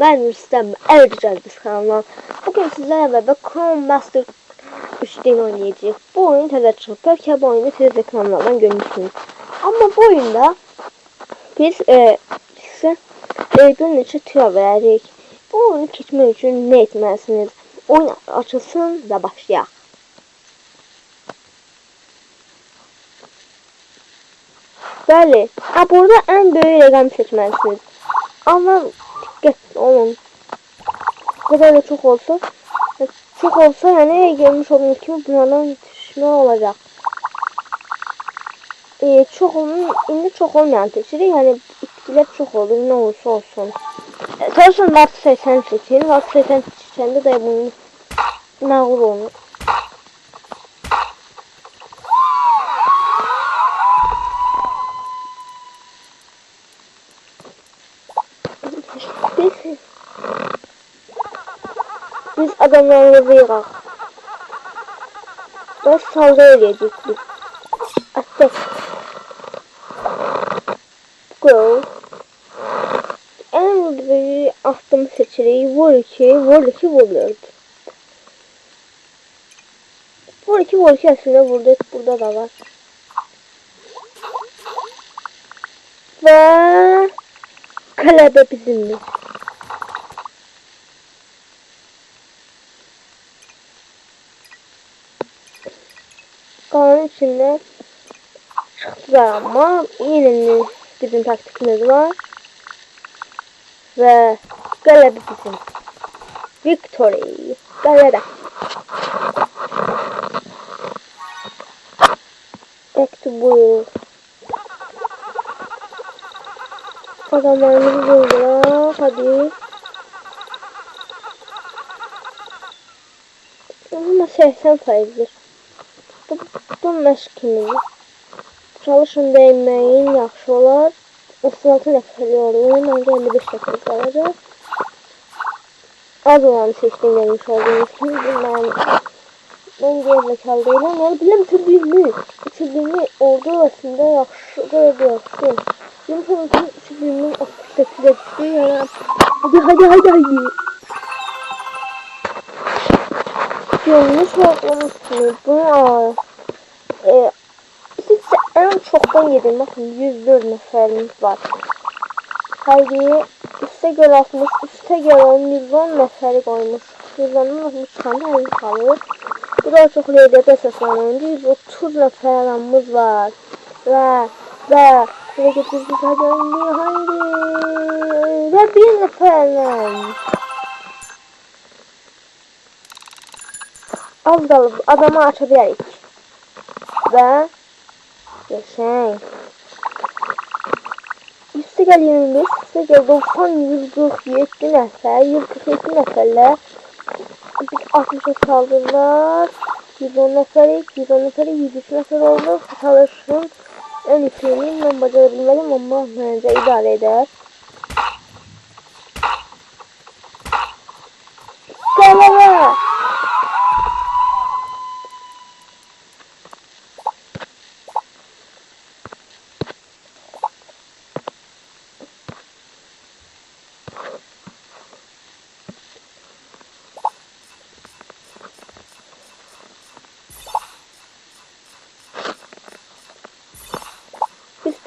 ben Rüstem Ercücel biz kanalından. Bugün sizlerle beraber Chrome Master 3'ten oynayacağız. Bu oyun təzə çıxıb. Bəlkə bu oyunu siz kanallardan görmüşsünüz. Amma bu oyunda biz e, sizə e, bir neçə tüyo verərik. Bu oyunu keçmək üçün nə etməlisiniz? Oyun açılsın və başlayaq. Bəli. Ha burada ən böyük rəqəmi seçməlisiniz. Amma diqqətli olun. Bu kadar da çok olsa çok olsa yani görmüş olduğunuz kimi bunlardan düşme olacak. Ee, çok onun indi çok olmayan seçilir yani itkiler çok olur ne olursa olsun. Ee, Sorsan Martı 80 seçin. Martı 80 seçende de bunu mağdur olun. Biz adamlarımızı yıkak. Ve saldırı biz. Attack. Go. En büyük aklımı seçeneği vur iki, vur iki vuruyordu. Vur iki, vur iki aslında burada, burada da var. Ve kalebe bizimle. Kanın içinde çıktılar ama yine bizim taktikimiz var. Ve galebe bizim. Victory. Galebe. Back to build. Adamlarımızı buldular. Hadi. Ama 80 faizdir. Bu, bu məşqimiz. Çalışın dəyməyin yaxşı olar. 36 nəfərli olur. Məncə 55 nəfər qalacaq. Az olanı seçdim görmüş olduğunuz kimi. Mən ben gerizekalı değilim. Yani bile bitirdiyimi, bitirdiyimi ordu arasında yaxşı, gayet yaxşı. Sanatım bitirdiyimin 68'e düştü. Yani hadi hadi hadi hadi. Yanlış yapmamışsınız. Bunu al. Ee, siz en çoktan yedin. Bakın 104 neferimiz var. Haydi üste göre 60, üste göre 10, 110 neferi koymuş. 110'un 60 tane el kalır. Bu da çok LDP esaslanınca 130 nefer adamımız var. Ve ve ve getirdik hadi haydi haydi. Ve bir neferle. Az qalıb adamı aça bilərik. Və Geçen. 25, üste gel 90, 147 nefer, 147 neferle biz 60'a saldırılar. 110 neferi, 110 neferi, 103 nefer oldu. Çalışın. En iyisini ben bacarabilmeliyim ama bence idare eder. Galera!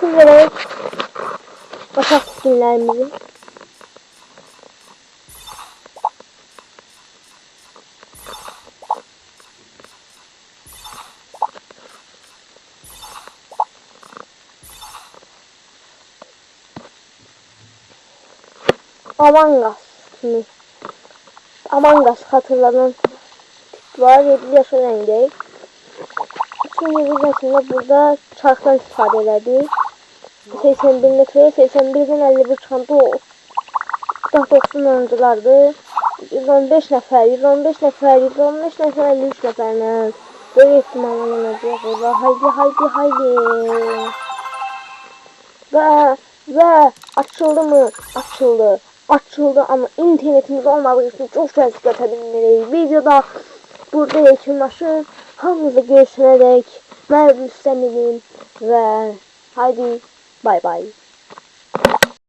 Olarak batak skinlerimizi Among Us? Among Us hatırlanan var. 7 yaş olan genç. Şimdi biz aslında burada çarktan istifade elədik. 81 metre, 81'den 51 çanta o. 90 oyunculardı. 115 nəfər, 115 nəfər, 115 nəfər, 53 nəfərlə. Böyük ihtimalle olacaq burada. Haydi, haydi, haydi. Və, və açıldı mı? Açıldı. Açıldı ama internetimiz olmadığı için çok çözük götürebilmeliyiz. Videoda burada yakınlaşır. Hamınızla görüşene dek. Ben Rüstem ve haydi Bye bye.